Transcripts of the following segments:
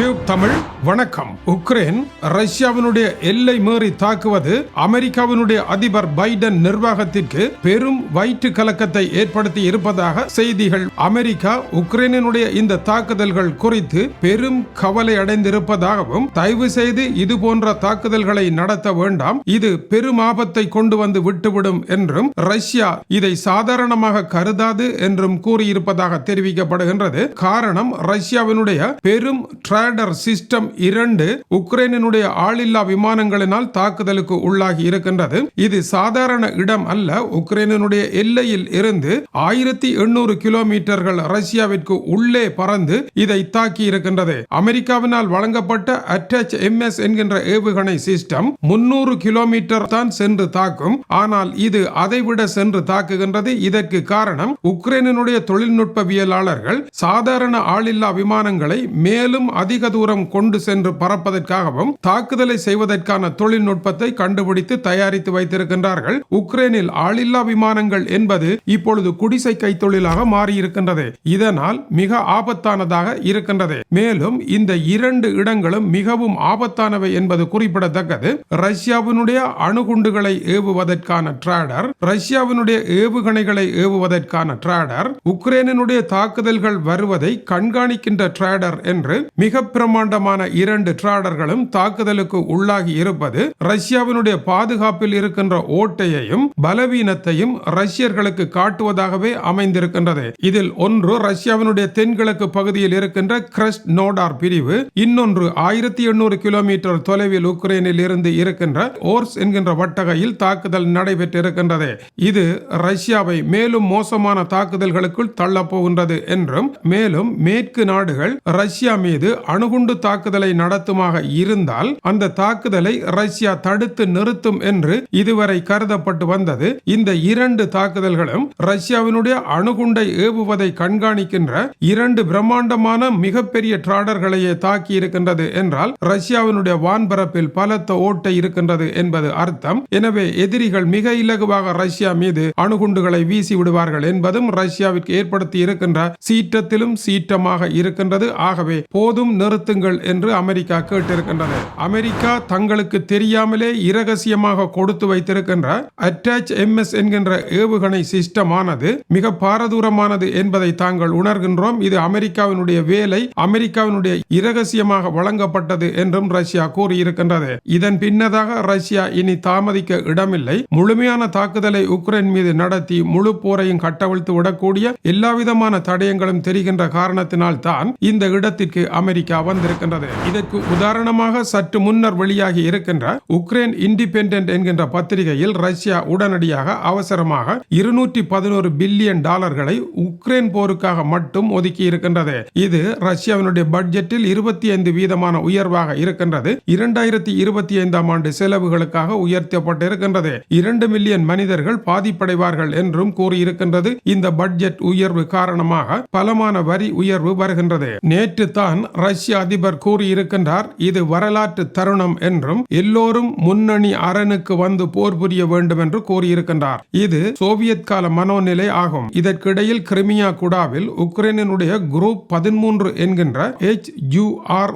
Cube Tamil வணக்கம். Ukraine ரஷ்யாவினுடைய எல்லை மீறி தாக்குவது அமெரிக்காவினுடைய அதிபர் பைடன் நிர்வாகத்திற்கு பெரும் வயிற்று கலக்கத்தை ஏற்படுத்தி இருப்பதாக செய்திகள். அமெரிக்கா உக்ரைனினுடைய இந்த தாக்குதல்கள் குறித்து பெரும் கவலை அடைந்திருப்பதாகவும் தயவு செய்து இது போன்ற தாக்குதல்களை நடத்த வேண்டாம். இது பெரும் ஆபத்தை கொண்டு வந்து விட்டுவிடும் என்றும் ரஷ்யா இதை சாதாரணமாக கருதாது என்றும் கூறியிருப்பதாக தெரிவிக்கப்படுகின்றது. காரணம் ரஷ்யாவினுடைய பெரும் ட்ரா ரேடர் சிஸ்டம் இரண்டு உக்ரைனினுடைய ஆளில்லா விமானங்களினால் தாக்குதலுக்கு உள்ளாகி இருக்கின்றது. இது சாதாரண இடம் அல்ல. உக்ரைனினுடைய எல்லையில் இருந்து ஆயிரத்தி எண்ணூறு கிலோமீட்டர்கள் ரஷ்யாவிற்கு உள்ளே பறந்து இதை தாக்கி இருக்கின்றது. அமெரிக்காவினால் வழங்கப்பட்ட அட்டாச் எம் எஸ் என்கின்ற ஏவுகணை சிஸ்டம் முன்னூறு கிலோமீட்டர் தான் சென்று தாக்கும். ஆனால் இது அதைவிட சென்று தாக்குகின்றது. இதற்கு காரணம் உக்ரைனினுடைய தொழில்நுட்பவியலாளர்கள் சாதாரண ஆளில்லா விமானங்களை மேலும் அதிக அதிக தூரம் கொண்டு சென்று பறப்பதற்காகவும் தாக்குதலை செய்வதற்கான தொழில்நுட்பத்தை கண்டுபிடித்து தயாரித்து வைத்திருக்கின்றார்கள். உக்ரைனில் ஆளில்லா விமானங்கள் என்பது இப்பொழுது குடிசை கைத்தொழிலாக மாறியிருக்கின்றது. இதனால் மிக ஆபத்தானதாக இருக்கின்றது. மேலும் இந்த இரண்டு இடங்களும் மிகவும் ஆபத்தானவை என்பது குறிப்பிடத்தக்கது. ரஷ்யாவினுடைய அணுகுண்டுகளை ஏவுவதற்கான ட்ராடர் ரஷ்யாவினுடைய ஏவுகணைகளை ஏவுவதற்கான ட்ராடர் உக்ரைனினுடைய தாக்குதல்கள் வருவதை கண்காணிக்கின்ற ட்ராடர் என்று மிக பிரமாண்டமான இரண்டு ட்ராடர்களும் தாக்குதலுக்கு உள்ளாகி இருப்பது ரஷ்யாவினுடைய பாதுகாப்பில் இருக்கின்ற ஓட்டையையும் பலவீனத்தையும் ரஷ்யர்களுக்கு காட்டுவதாகவே அமைந்திருக்கின்றது. இதில் ஒன்று ரஷ்யாவினுடைய தென்கிழக்கு பகுதியில் இருக்கின்ற கிரஸ்ட் நோடார் பிரிவு இன்னொன்று ஆயிரத்தி எண்ணூறு கிலோமீட்டர் தொலைவில் உக்ரைனில் இருந்து இருக்கின்ற ஓர்ஸ் என்கின்ற வட்டகையில் தாக்குதல் நடைபெற்றிருக்கின்றது. இது ரஷ்யாவை மேலும் மோசமான தாக்குதல்களுக்குள் தள்ளப்போகின்றது என்றும் மேலும் மேற்கு நாடுகள் ரஷ்யா மீது அணுகுண்டு தாக்குதலை நடத்துமாக இருந்தால் அந்த தாக்குதலை ரஷ்யா தடுத்து நிறுத்தும் என்று இதுவரை கருதப்பட்டு வந்தது. இந்த இரண்டு தாக்குதல்களும் ரஷ்யாவினுடைய அணுகுண்டை ஏவுவதை கண்காணிக்கின்ற இரண்டு பிரம்மாண்டமான மிகப்பெரிய டிராடர்களையே தாக்கி இருக்கின்றது என்றால் ரஷ்யாவினுடைய வான்பரப்பில் பலத்த ஓட்டை இருக்கின்றது என்பது அர்த்தம். எனவே எதிரிகள் மிக இலகுவாக ரஷ்யா மீது அணுகுண்டுகளை வீசி விடுவார்கள் என்பதும் ரஷ்யாவிற்கு ஏற்படுத்தி இருக்கின்ற சீற்றத்திலும் சீற்றமாக இருக்கின்றது. ஆகவே போதும் நிறுத்துங்கள் என்று அமெரிக்கா கேட்டிருக்கின்றது அமெரிக்கா தங்களுக்கு தெரியாமலே இரகசியமாக கொடுத்து வைத்திருக்கின்ற அட்டாச் எம்எஸ் என்கின்ற ஏவுகணை சிஸ்டமானது மிக பாரதூரமானது என்பதை தாங்கள் உணர்கின்றோம். இது அமெரிக்காவினுடைய வேலை அமெரிக்காவினுடைய இரகசியமாக வழங்கப்பட்டது என்றும் ரஷ்யா கூறியிருக்கின்றது. இதன் பின்னதாக ரஷ்யா இனி தாமதிக்க இடமில்லை. முழுமையான தாக்குதலை உக்ரைன் மீது நடத்தி முழு போரையும் கட்டவிழ்த்து விடக்கூடிய எல்லாவிதமான தடயங்களும் தெரிகின்ற காரணத்தினால் தான் இந்த இடத்திற்கு அமெரிக்கா அமெரிக்கா வந்திருக்கின்றது. இதற்கு உதாரணமாக சற்று முன்னர் வெளியாகி இருக்கின்ற உக்ரைன் இண்டிபெண்டன்ட் என்கின்ற பத்திரிகையில் ரஷ்யா உடனடியாக அவசரமாக இருநூற்றி பதினோரு பில்லியன் டாலர்களை உக்ரைன் போருக்காக மட்டும் ஒதுக்கி இருக்கின்றது. இது ரஷ்யாவினுடைய பட்ஜெட்டில் இருபத்தி ஐந்து வீதமான உயர்வாக இருக்கின்றது. இரண்டாயிரத்தி இருபத்தி ஐந்தாம் ஆண்டு செலவுகளுக்காக உயர்த்தப்பட்டிருக்கின்றது. இரண்டு மில்லியன் மனிதர்கள் பாதிப்படைவார்கள் என்றும் கூறியிருக்கின்றது. இந்த பட்ஜெட் உயர்வு காரணமாக பலமான வரி உயர்வு வருகின்றது. நேற்று தான் ரஷ்ய அதிபர் கூறியிருக்கின்றார் இது வரலாற்று தருணம் என்றும் எல்லோரும் முன்னணி அரணுக்கு வந்து போர் புரிய வேண்டும் என்று கூறியிருக்கின்றார். இது சோவியத் கால மனோநிலை ஆகும். இதற்கிடையில் கிரிமியா குடாவில் உக்ரைனுடைய குரூப் பதிமூன்று என்கின்ற எச்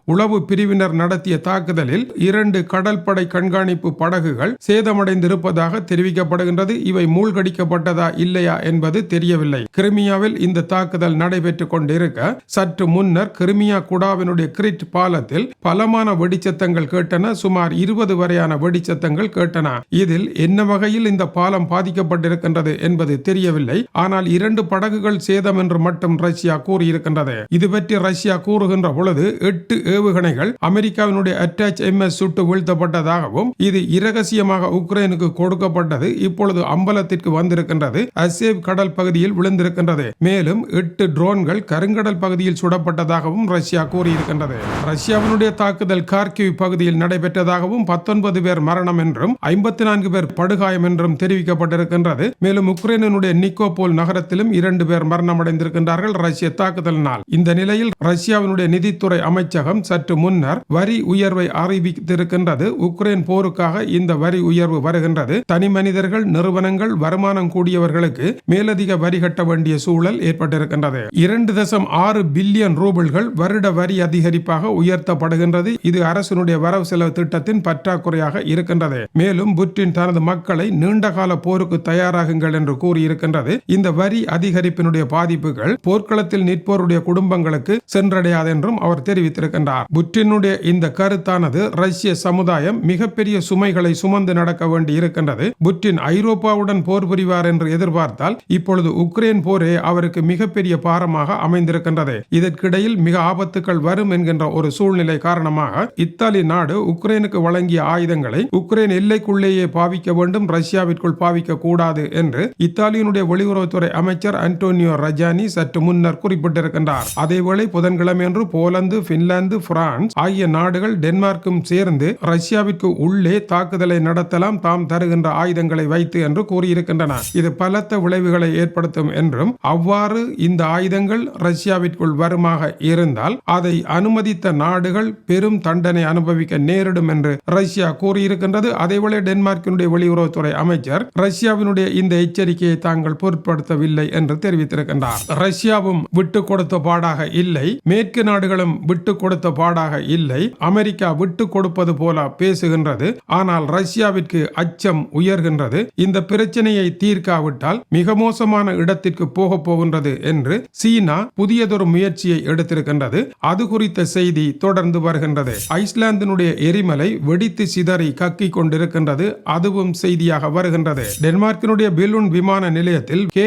உளவு பிரிவினர் நடத்திய தாக்குதலில் இரண்டு கடற்படை கண்காணிப்பு படகுகள் சேதமடைந்திருப்பதாக தெரிவிக்கப்படுகின்றது. இவை மூழ்கடிக்கப்பட்டதா இல்லையா என்பது தெரியவில்லை. கிரிமியாவில் இந்த தாக்குதல் நடைபெற்றுக் கொண்டிருக்க சற்று முன்னர் கிரிமியா குடாவினுடைய கிரிட் பாலத்தில் பலமான வெடிச்சத்தங்கள் கேட்டன. சுமார் இருபது வரையான வெடிச்சத்தங்கள் கேட்டன. இதில் என்ன வகையில் இந்த பாலம் பாதிக்கப்பட்டிருக்கின்றது என்பது தெரியவில்லை. ஆனால் இரண்டு படகுகள் சேதம் என்று மட்டும் ரஷ்யா கூறியிருக்கின்றது. இது பற்றி ரஷ்யா கூறுகின்ற பொழுது எட்டு ஏவுகணைகள் அமெரிக்காவினுடைய அட்டாச் எம் எஸ் சுட்டு வீழ்த்தப்பட்டதாகவும் இது இரகசியமாக உக்ரைனுக்கு கொடுக்கப்பட்டது இப்பொழுது அம்பலத்திற்கு வந்திருக்கின்றது. அசேவ் கடல் பகுதியில் விழுந்திருக்கின்றது. மேலும் எட்டு ட்ரோன்கள் கருங்கடல் பகுதியில் சுடப்பட்டதாகவும் ரஷ்யா கூறியிருக்கின்றது ரஷ்யாவினுடைய தாக்குதல் கார்கிவ் பகுதியில் நடைபெற்றதாகவும் பத்தொன்பது பேர் மரணம் என்றும் ஐம்பத்தி நான்கு பேர் படுகாயம் என்றும் தெரிவிக்கப்பட்டிருக்கின்றது. மேலும் உக்ரைனுடைய நிக்கோபோல் நகரத்திலும் இரண்டு பேர் மரணமடைந்திருக்கின்றார்கள் ரஷ்ய தாக்குதலினால். இந்த நிலையில் ரஷ்யாவினுடைய நிதித்துறை அமைச்சகம் சற்று முன்னர் வரி உயர்வை அறிவித்திருக்கின்றது. உக்ரைன் போருக்காக இந்த வரி உயர்வு வருகின்றது. தனி மனிதர்கள் நிறுவனங்கள் வருமானம் கூடியவர்களுக்கு மேலதிக வரி கட்ட வேண்டிய சூழல் ஏற்பட்டிருக்கின்றது. இரண்டு தசம் ஆறு பில்லியன் ரூபல்கள் வருட வரி அதிக அதிகரிப்பாக உயர்த்தப்படுகின்றது. இது அரசினுடைய வரவு செலவு திட்டத்தின் பற்றாக்குறையாக இருக்கின்றது. மேலும் புட்டின் தனது மக்களை நீண்டகால போருக்கு தயாராகுங்கள் என்று கூறியிருக்கின்றது. இந்த வரி அதிகரிப்பினுடைய பாதிப்புகள் போர்க்களத்தில் நிற்போருடைய குடும்பங்களுக்கு சென்றடையாது என்றும் அவர் தெரிவித்திருக்கின்றார். புட்டினுடைய இந்த கருத்தானது ரஷ்ய சமுதாயம் மிகப்பெரிய சுமைகளை சுமந்து நடக்க வேண்டி இருக்கின்றது புட்டின் ஐரோப்பாவுடன் போர் புரிவார் என்று எதிர்பார்த்தால் இப்பொழுது உக்ரைன் போரே அவருக்கு மிகப்பெரிய பாரமாக அமைந்திருக்கின்றது. இதற்கிடையில் மிக ஆபத்துக்கள் வரும் என்கின்ற ஒரு சூழ்நிலை காரணமாக இத்தாலி நாடு உக்ரைனுக்கு வழங்கிய ஆயுதங்களை உக்ரைன் எல்லைக்குள்ளேயே பாவிக்க வேண்டும் ரஷ்யாவிற்குள் பாவிக்க கூடாது என்று இத்தாலியினுடைய வெளியுறவுத்துறை அமைச்சர் அன்டோனியோ ரஜானி சற்று முன்னர் குறிப்பிட்டிருக்கின்றார். அதேவேளை புதன்கிழமையன்று போலந்து பின்லாந்து பிரான்ஸ் ஆகிய நாடுகள் டென்மார்க்கும் சேர்ந்து ரஷ்யாவிற்கு உள்ளே தாக்குதலை நடத்தலாம் தாம் தருகின்ற ஆயுதங்களை வைத்து என்று கூறியிருக்கின்றன. இது பலத்த விளைவுகளை ஏற்படுத்தும் என்றும் அவ்வாறு இந்த ஆயுதங்கள் ரஷ்யாவிற்குள் வருமாக இருந்தால் அதை அனுமதித்த நாடுகள் பெரும் தண்டனை அனுபவிக்க நேரிடும் என்று ரஷ்யா கூறியிருக்கின்றது. அதேவேளை டென்மார்க்கினுடைய வெளியுறவுத்துறை அமைச்சர் ரஷ்யாவினுடைய இந்த எச்சரிக்கையை தாங்கள் பொருட்படுத்தவில்லை என்று தெரிவித்திருக்கின்றார். ரஷ்யாவும் விட்டு கொடுத்த பாடாக இல்லை. மேற்கு நாடுகளும் விட்டு கொடுத்த பாடாக இல்லை. அமெரிக்கா விட்டு கொடுப்பது போல பேசுகின்றது. ஆனால் ரஷ்யாவிற்கு அச்சம் உயர்கின்றது. இந்த பிரச்சனையை தீர்க்காவிட்டால் மிக மோசமான இடத்திற்கு போக போகின்றது என்று சீனா புதியதொரு முயற்சியை எடுத்திருக்கின்றது. அது குறித்த செய்தி தொடர்ந்து வருகின்றது. ஐஸ்லாந்தினுடைய எரிமலை வெடித்து சிதறி கக்கிக் கொண்டிருக்கின்றது. அதுவும் செய்தியாக வருகின்றது. டென்மார்க்கினுடைய பெலூன் விமான நிலையத்தில் கே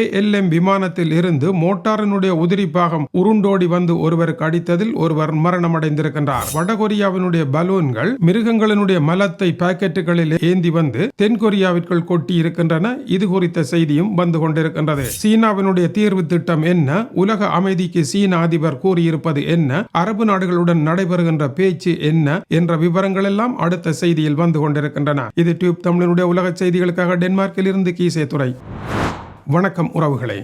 விமானத்தில் இருந்து மோட்டாரினுடைய உதிரி பாகம் உருண்டோடி வந்து ஒருவருக்கு அடித்ததில் ஒருவர் மரணமடைந்திருக்கின்றார். வடகொரியாவினுடைய பலூன்கள் மிருகங்களினுடைய மலத்தை பாக்கெட்டுகளில் ஏந்தி வந்து தென்கொரியாவிற்குள் கொட்டி இருக்கின்றன இது குறித்த செய்தியும் வந்து கொண்டிருக்கின்றது. சீனாவினுடைய தீர்வு திட்டம் என்ன? உலக அமைதிக்கு சீன அதிபர் கூறியிருப்பது என்ன? அரபு நாடுகளுடன் நடைபெறுகின்ற பேச்சு என்ன என்ற விவரங்கள் எல்லாம் அடுத்த செய்தியில் வந்து கொண்டிருக்கின்றன. இது டியூப் தமிழனுடைய உலக செய்திகளுக்காக டென்மார்க்கில் இருந்து கீசே துறை வணக்கம் உறவுகளே.